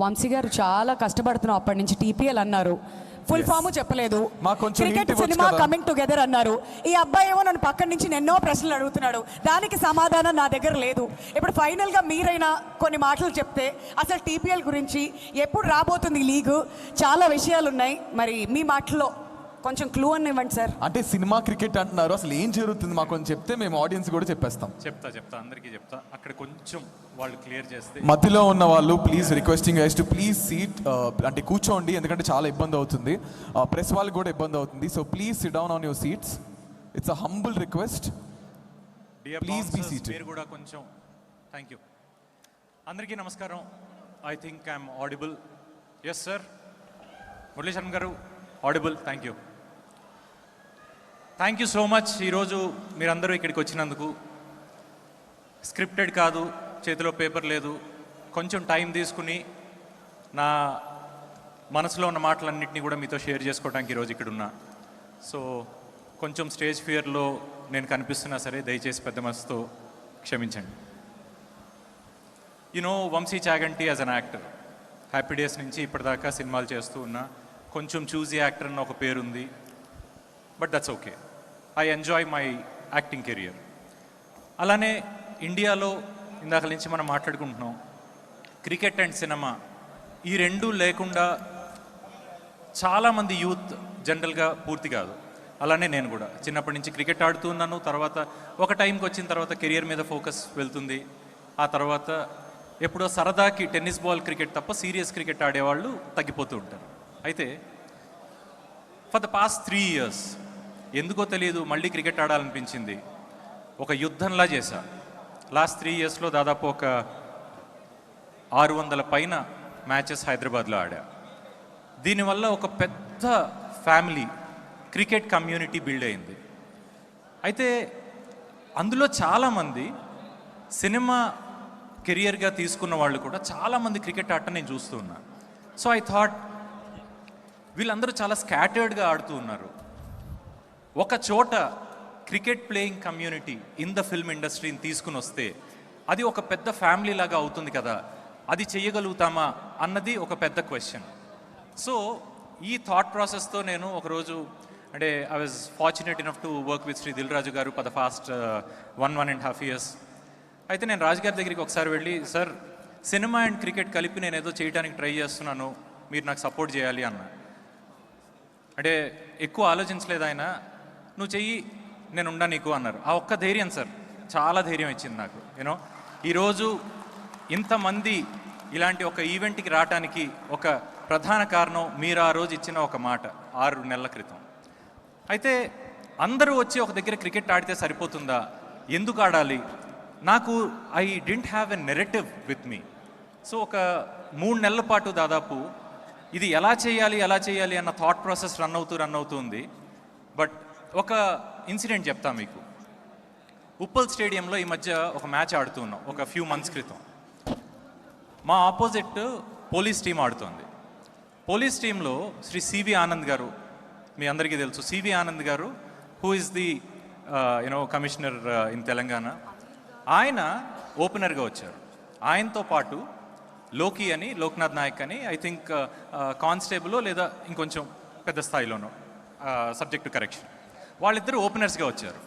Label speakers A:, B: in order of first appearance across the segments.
A: వంశీ గారు చాలా కష్టపడుతున్నాం అప్పటి నుంచి టీపీఎల్ అన్నారు. ఫుల్. ఫామ్ చెప్పలేదు. Cricket cinema. కమింగ్ టుగెదర్ అన్నారు. ఈ అబ్బాయి ఏమో నన్ను పక్కన నుంచి ఎన్నో ప్రశ్నలు అడుగుతున్నాడు. దానికి సమాధానం నా దగ్గర లేదు. ఇప్పుడు ఫైనల్గా మీరైనా కొన్ని మాటలు చెప్తే అసలు టీపీఎల్ గురించి ఎప్పుడు రాబోతుంది లీగు? చాలా విషయాలు ఉన్నాయి మరి మీ మాటల్లో కొంచెం క్లూ అని ఇవ్వండి సార్.
B: అంటే సినిమా క్రికెట్ అంటున్నారు. అసలు ఏం జరుగుతుంది మాకు కొంచెం చెప్తే మేము ఆడియన్స్ కూడా చెప్పేస్తాం.
C: చెప్తా చెప్తా అందరికీ చెప్తా. అక్కడ కొంచెం వాళ్ళు క్లియర్ చేస్తే
B: మధ్యలో ఉన్న వాళ్ళు please requesting guys to please seat అంటే కూర్చోండి ఎందుకంటే చాలా ఇబ్బంది అవుతుంది. ప్రెస్ వాళ్ళకి కూడా ఇబ్బంది అవుతుంది. So please sit down on your seats it's a humble request be
C: bouncers,
B: seated.
C: మీరు కూడా కొంచెం థ్యాంక్ యూ అందరికీ నమస్కారం. I think I'm audible yes sir Murali Sharma గారు audible thank you thank you so much ఈరోజు మీరందరూ ఇక్కడికి వచ్చినందుకు. స్క్రిప్టెడ్ కాదు చేతిలో పేపర్ లేదు. కొంచెం టైం తీసుకుని నా మనసులో ఉన్న మాటలన్నింటినీ కూడా మీతో షేర్ చేసుకోవడానికి ఈరోజు ఇక్కడ ఉన్నా సో కొంచెం స్టేజ్ ఫియర్లో నేను కనిపిస్తున్నా సరే దయచేసి పెద్ద మనసుతో క్షమించండి. You know Vamsi Chaganti as an actor happy days నుంచి ఇప్పటిదాకా సినిమాలు చేస్తూ ఉన్నా. కొంచెం చూజీ యాక్టర్ అన్న ఒక పేరుంది. But that's okay I enjoy my acting career అలానే ఇండియాలో ఇందాక నుంచి మనం మాట్లాడుకుంటున్నాం. క్రికెట్ అండ్ సినిమా ఈ రెండు లేకుండా చాలామంది యూత్ జనరల్గా పూర్తి కాదు. అలానే నేను కూడా. చిన్నప్పటి నుంచి క్రికెట్ ఆడుతూ ఉన్నాను. తర్వాత ఒక టైంకి వచ్చిన తర్వాత కెరియర్ మీద ఫోకస్ వెళ్తుంది. ఆ తర్వాత ఎప్పుడో సరదాకి టెన్నిస్ బాల్ క్రికెట్ తప్ప సీరియస్ క్రికెట్ ఆడేవాళ్ళు తగ్గిపోతూ ఉంటారు. అయితే for the past three years ఎందుకో తెలియదు మళ్ళీ క్రికెట్ ఆడాలనిపించింది. ఒక యుద్ధంలా చేశా. లాస్ట్ త్రీ ఇయర్స్లో దాదాపు ఒక ఆరు వందల పైన మ్యాచెస్ హైదరాబాద్లో ఆడా. దీనివల్ల ఒక పెద్ద ఫ్యామిలీ క్రికెట్ కమ్యూనిటీ బిల్డ్ అయింది. అయితే అందులో చాలామంది సినిమా కెరియర్గా తీసుకున్న వాళ్ళు కూడా చాలామంది క్రికెట్ ఆట నేను చూస్తూ ఉన్నా. సో ఐ థాట్ వీళ్ళందరూ చాలా స్కాటర్డ్గా ఆడుతూ ఉన్నారు. ఒక చోట cricket playing community in the film ఇండస్ట్రీని తీసుకుని వస్తే అది ఒక పెద్ద ఫ్యామిలీ లాగా అవుతుంది కదా. అది చేయగలుగుతామా అన్నది ఒక పెద్ద క్వశ్చన్ సో ఈ థాట్ ప్రాసెస్తో నేను ఒకరోజు అంటే I was fortunate enough to work with Shri Dil Raju garu for the past one one and half years అయితే నేను రాజు గారి దగ్గరికి ఒకసారి వెళ్ళి సార్ సినిమా అండ్ క్రికెట్ కలిపి నేను ఏదో చేయడానికి ట్రై చేస్తున్నాను. మీరు నాకు సపోర్ట్ చేయాలి అన్న. అంటే ఎక్కువ ఆలోచించలేదు ఆయన. నువ్వు చెయ్యి నేను ఉండా నీకు అన్నారు. ఆ ఒక్క ధైర్యం సార్ చాలా ధైర్యం ఇచ్చింది నాకు యూనో ఈరోజు ఇంతమంది ఇలాంటి ఒక ఈవెంట్కి రావటానికి ఒక ప్రధాన కారణం మీరు ఆ రోజు ఇచ్చిన ఒక మాట ఆరు నెలల క్రితం. అయితే అందరూ వచ్చి ఒక దగ్గర క్రికెట్ ఆడితే సరిపోతుందా? ఎందుకు ఆడాలి? నాకు I didn't have a narrative with me. So ఒక మూడు నెలల పాటు దాదాపు ఇది ఎలా చేయాలి ఎలా చేయాలి అన్న థాట్ ప్రాసెస్ రన్ అవుతూ రన్ అవుతుంది బట్ ఒక ఇన్సిడెంట్ చెప్తా మీకు. ఉప్పల్ స్టేడియంలో ఈ మధ్య ఒక మ్యాచ్ ఆడుతూ ఉన్నాం ఒక ఫ్యూ మంత్స్ క్రితం. మా ఆపోజిట్ పోలీస్ టీం ఆడుతోంది. పోలీస్ టీంలో శ్రీ సివి ఆనంద్ గారు మీ అందరికీ తెలుసు. C V Anand garu who is the you know commissioner in Telangana ఆయన ఓపెనర్గా వచ్చారు. ఆయనతో పాటు లోకి అని లోక్నాథ్ నాయక్ అని ఐ థింక్ కానిస్టేబుల్ లేదా ఇంకొంచెం పెద్ద స్థాయిలోనో uh, సబ్జెక్టు కరెక్షన్ వాళ్ళిద్దరూ ఓపెనర్స్గా వచ్చారు.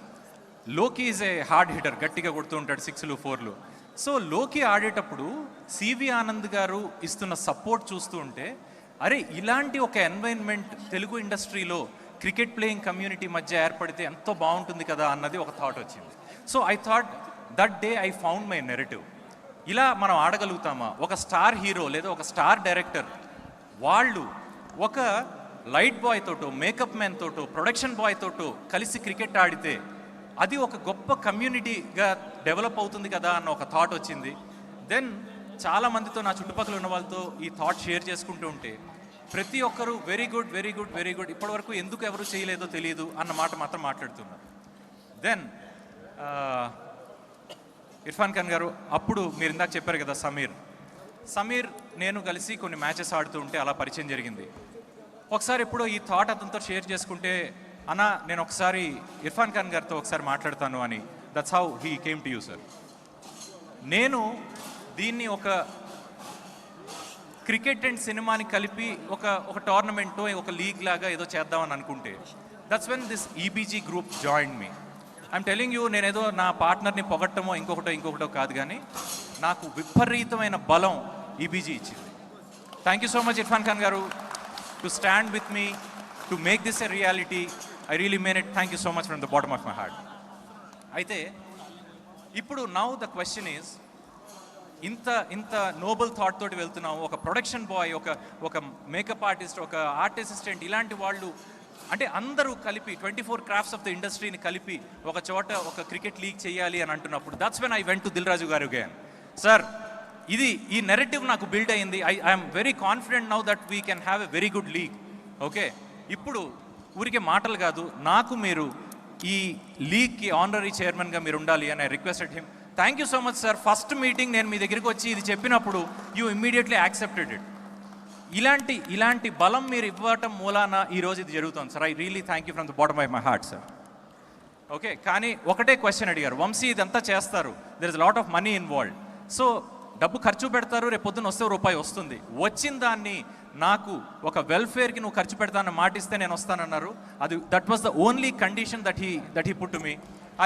C: లోకి ఈజ్ ఏ హార్డ్ హిటర్ గట్టిగా కొడుతూ ఉంటాడు సిక్స్లు ఫోర్లు సో లోకి ఆడేటప్పుడు సివి ఆనంద్ గారు ఇస్తున్న సపోర్ట్ చూస్తూ ఉంటే అరే ఇలాంటి ఒక ఎన్వైర్న్మెంట్ తెలుగు ఇండస్ట్రీలో క్రికెట్ ప్లేయింగ్ కమ్యూనిటీ మధ్య ఏర్పడితే ఎంతో బాగుంటుంది కదా అన్నది ఒక థాట్ వచ్చింది. So I thought that day I found my narrative ఇలా మనం ఆడగలుగుతామా? ఒక స్టార్ హీరో లేదా ఒక స్టార్ డైరెక్టర్ వాళ్ళు ఒక లైట్ బాయ్ తోటో మేకప్ మ్యాన్ తోటో ప్రొడక్షన్ బాయ్ తోటో కలిసి క్రికెట్ ఆడితే అది ఒక గొప్ప కమ్యూనిటీగా డెవలప్ అవుతుంది కదా అన్న ఒక థాట్ వచ్చింది. దెన్ చాలా మందితో నా చుట్టుపక్కల ఉన్న వాళ్ళతో ఈ థాట్ షేర్ చేసుకుంటూ ఉంటే ప్రతి ఒక్కరూ very good very good very good ఇప్పటివరకు ఎందుకు ఎవరు చేయలేదో తెలియదు అన్న మాట మాత్రం మాట్లాడుతున్నారు దెన్ ఇర్ఫాన్ ఖాన్ గారు అప్పుడు మీరు ఇందాక చెప్పారు కదా సమీర్. సమీర్ నేను కలిసి కొన్ని మ్యాచెస్ ఆడుతూ ఉంటే అలా పరిచయం జరిగింది. ఒకసారి ఎప్పుడో ఈ థాట్ అతనితో షేర్ చేసుకుంటే అన్న నేను ఒకసారి ఇర్ఫాన్ ఖాన్ గారితో ఒకసారి మాట్లాడతాను అని. That's how he came to you sir నేను దీన్ని ఒక క్రికెట్ అండ్ సినిమాని కలిపి ఒక ఒక టోర్నమెంట్ ఒక లీగ్ లాగా ఏదో చేద్దామని అనుకుంటే that's when this EBG group join me I'm telling you నేనేదో నా పార్ట్నర్ని పొగట్టమో ఇంకొకటో ఇంకొకటో కాదు కానీ నాకు విపరీతమైన బలం ఈబీజీ ఇచ్చింది. Thank you so much Irfan Khan garu. To stand with me to make this a reality I really mean it. Thank you so much from the bottom of my heart. అయితే ఇప్పుడు now the question is ఇంత ఇంత Nobel thought తోటి వెళ్తున్నాము ఒక production boy ఒక ఒక makeup artist ఒక ఆర్ట్ అసిస్టెంట్ ఇలాంటి వాళ్ళు అంటే అందరూ కలిపి twenty four crafts of the ఇండస్ట్రీని కలిపి ఒక చోట ఒక క్రికెట్ లీగ్ చేయాలి అని అంటున్నప్పుడు that's when I went to Dil Raju garu again sir ఇది ఈ నెరేటివ్ నాకు బిల్డ్ అయింది. I I'm very confident now that we can have a very good league okay ఇప్పుడు ఊరికే మాటలు కాదు నాకు మీరు ఈ లీగ్కి ఆనరీ చైర్మన్గా మీరు ఉండాలి అని I requested him thank you so much sir first meeting నేను మీ దగ్గరికి వచ్చి ఇది చెప్పినప్పుడు యూ ఇమ్మీడియట్లీ యాక్సెప్టెడ్ ఇట్ ఇలాంటి ఇలాంటి బలం మీరు ఇవ్వటం మూలాన ఈరోజు ఇది జరుగుతుంది sir I really thank you from the bottom of my heart sir okay కానీ ఒకటే క్వశ్చన్ అడిగారు. వంశీ ఇదంతా చేస్తారు. There is lot of money involved so డబ్బు ఖర్చు పెడతారు రేపు పొద్దున్న వస్తే రూపాయి వస్తుంది. వచ్చిన దాన్ని నాకు ఒక వెల్ఫేర్కి నువ్వు ఖర్చు పెడతానని మాటిస్తే నేను వస్తానన్నారు. అది that was the only condition that he that he put me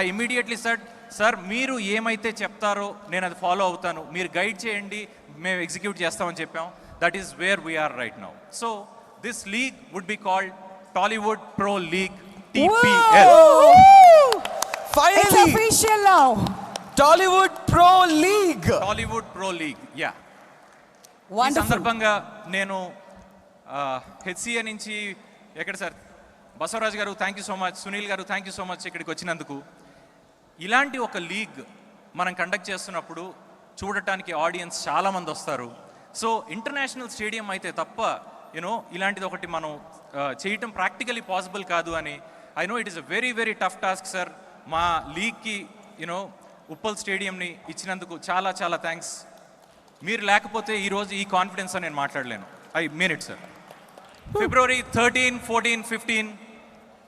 C: I immediately said sir మీరు ఏమైతే చెప్తారో నేను అది ఫాలో అవుతాను. మీరు గైడ్ చేయండి మేము ఎగ్జిక్యూట్ చేస్తామని చెప్పాం. That is where we are right now so this league would be called Tollywood pro league TPL
A: It's
B: Finally,
A: official now.
B: Tollywood Pro League.
C: Tollywood pro league yeah ఈ. సందర్భంగా నేను HCA నుంచి ఎక్కడ sir? Basavaraju garu thank you so much Sunil garu thank you so much ఇక్కడికి వచ్చినందుకు. ఇలాంటి ఒక league మనం కండక్ట్ చేస్తున్నప్పుడు చూడటానికి ఆడియన్స్ చాలామంది వస్తారు. సో ఇంటర్నేషనల్ స్టేడియం అయితే తప్ప యూనో ఇలాంటిది ఒకటి మనం చేయటం ప్రాక్టికలీ పాసిబుల్ కాదు అని. I know it is a very very tough task sir మా లీగ్కి యూనో ఉప్పల్ స్టేడియంని ఇచ్చినందుకు చాలా చాలా థ్యాంక్స్ మీరు లేకపోతే ఈరోజు ఈ కాన్ఫిడెన్స్ నేను మాట్లాడలేను. I mean it sir February thirteen fourteen fifteen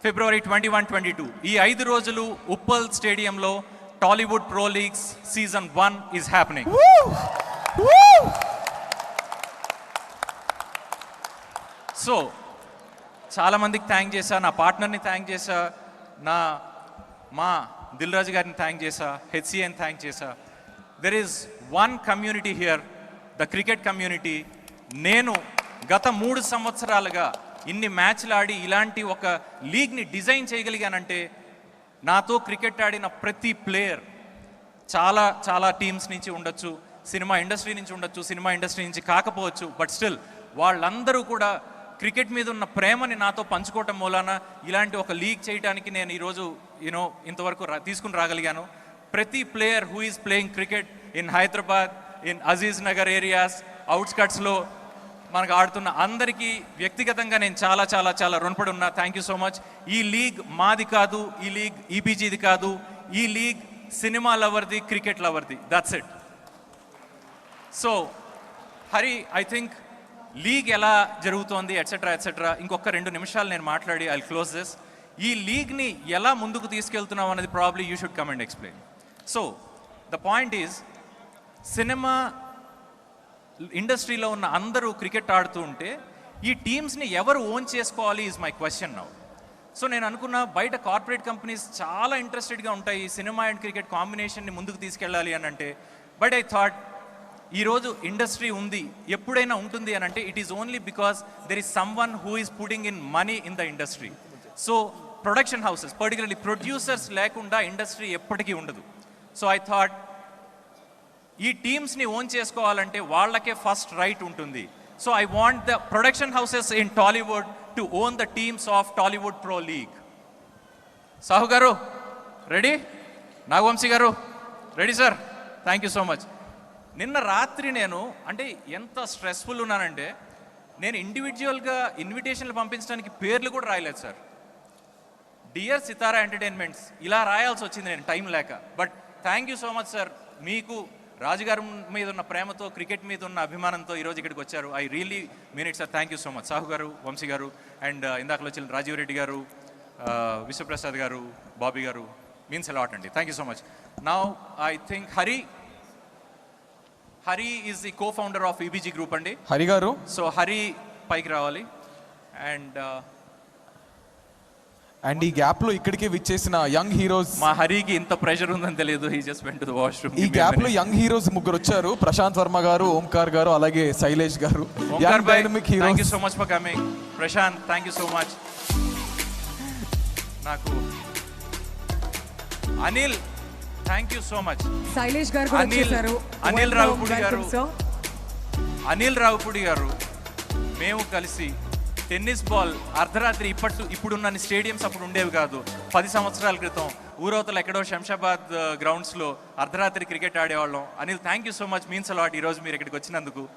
C: February twenty one twenty two ఈ ఐదు రోజులు ఉప్పల్ స్టేడియంలో Tollywood pro leagues season one is happening! So చాలామందికి థ్యాంక్ చేశా నా పార్ట్నర్ని థ్యాంక్ చేశా నా మా దిల్ రాజు గారిని థ్యాంక్ చేసా హెచ్సిఎని థ్యాంక్ చేసా there is one community here the cricket community నేను గత మూడు సంవత్సరాలుగా ఇన్ని మ్యాచ్లు ఆడి ఇలాంటి ఒక లీగ్ని డిజైన్ చేయగలిగానంటే నాతో క్రికెట్ ఆడిన ప్రతి ప్లేయర్ చాలా చాలా టీమ్స్ నుంచి ఉండొచ్చు సినిమా ఇండస్ట్రీ నుంచి ఉండొచ్చు సినిమా ఇండస్ట్రీ నుంచి కాకపోవచ్చు బట్ స్టిల్ వాళ్ళందరూ కూడా క్రికెట్ మీద ఉన్న ప్రేమని నాతో పంచుకోవటం మూలాన ఇలాంటి ఒక లీగ్ చేయడానికి నేను ఈరోజు యూనో ఇంతవరకు రా తీసుకుని రాగలిగాను. ప్రతి player who is playing cricket in Hyderabad in Aziz Nagar areas అవుట్స్కట్స్లో మనకు ఆడుతున్న అందరికీ వ్యక్తిగతంగా నేను చాలా చాలా చాలా రుణపడి ఉన్నా. థ్యాంక్ యూ సో మచ్ ఈ లీగ్ మాది కాదు ఈ లీగ్ ఈబీజీది కాదు ఈ లీగ్ సినిమా లవర్ది cricket లవర్ది. That's it so Hari I think league ఎలా జరుగుతోంది ఎట్సెట్రా ఎట్సెట్రా ఇంకొక రెండు నిమిషాలు నేను మాట్లాడి ఐ క్లోజ్ దిస్ ఈ లీగ్ని ఎలా ముందుకు తీసుకెళ్తున్నాం అనేది probably you should come and explain so the point is cinema ఇండస్ట్రీలో ఉన్న అందరూ క్రికెట్ ఆడుతూ ఉంటే ఈ టీమ్స్ని ఎవరు ఓన్ చేసుకోవాలి is my question now so నేను అనుకున్న బయట కార్పొరేట్ కంపెనీస్ చాలా ఇంట్రెస్టెడ్గా ఉంటాయి ఈ సినిమా అండ్ క్రికెట్ కాంబినేషన్ని ముందుకు తీసుకెళ్ళాలి అని అంటే బట్ ఐ థాట్ ఈరోజు ఇండస్ట్రీ ఉంది ఎప్పుడైనా ఉంటుంది అని అంటే it is only because there is someone who is putting in money in the industry so production houses particularly producers లేకుండా ఇండస్ట్రీ ఎప్పటికీ ఉండదు. సో ఐ థాట్ ఈ టీమ్స్ని ఓన్ చేసుకోవాలంటే వాళ్ళకే ఫస్ట్ రైట్ ఉంటుంది. So I want the production houses in Tollywood to own the teams of Tollywood pro league Sahu garu ready Nagavamsi garu ready sir thank you so much నిన్న రాత్రి నేను అంటే ఎంత stressful ఉన్నానంటే నేను ఇండివిజువల్గా ఇన్విటేషన్లు పంపించడానికి పేర్లు కూడా రాయలేదు సార్. డియర్ సితారా ఎంటర్టైన్మెంట్స్ ఇలా రాయాల్సి వచ్చింది నేను టైం లేక. But thank you so much sir మీకు రాజుగారి మీద ఉన్న ప్రేమతో క్రికెట్ మీద ఉన్న అభిమానంతో ఈరోజు ఇక్కడికి వచ్చారు. I really mean it sir thank you so much Sahu garu Vamsi garu and uh, ఇందాకలో వచ్చిన రాజీవ్ రెడ్డి గారు uh, Vishwaprasad garu Bobby garu means a lot అండి. Thank you so much now I think Hari Hari is the co founder of EBG group అండి.
B: హరి గారు?
C: So Hari పైకి రావాలి. And
B: and ఈ గ్యాప్లో ఇక్కడికే విచ్చేసిన యంగ్ హీరోస్
C: మా హరికి ఇంత ప్రెషర్ ఉందని తెలియదు. He just went to the washroom
B: ఈ గ్యాప్లో యంగ్ హీరోస్ ముగ్గురు వచ్చారు. ప్రశాంత్ వర్మ గారు ఓంకార్ గారు అలాగే Shailesh garu. Young dynamic
C: thank you
B: heroes
C: so much for coming Prashanth thank you so much నాకు Anil thank you so much
A: Shailesh garu
C: Anil- Ravipudi గారు. అనిల్ రావుపూడి గారు మేము కలిసి టెన్నిస్ బాల్ అర్ధరాత్రి ఇప్పటి ఇప్పుడున్న స్టేడియంస్ అప్పుడు ఉండేవి కాదు. పది సంవత్సరాల క్రితం ఊరవతల ఎక్కడో శంషాబాద్ గ్రౌండ్స్లో అర్ధరాత్రి క్రికెట్ ఆడేవాళ్ళం. Anil thank you so much means a lot ఈరోజు మీరు ఇక్కడికి వచ్చినందుకు.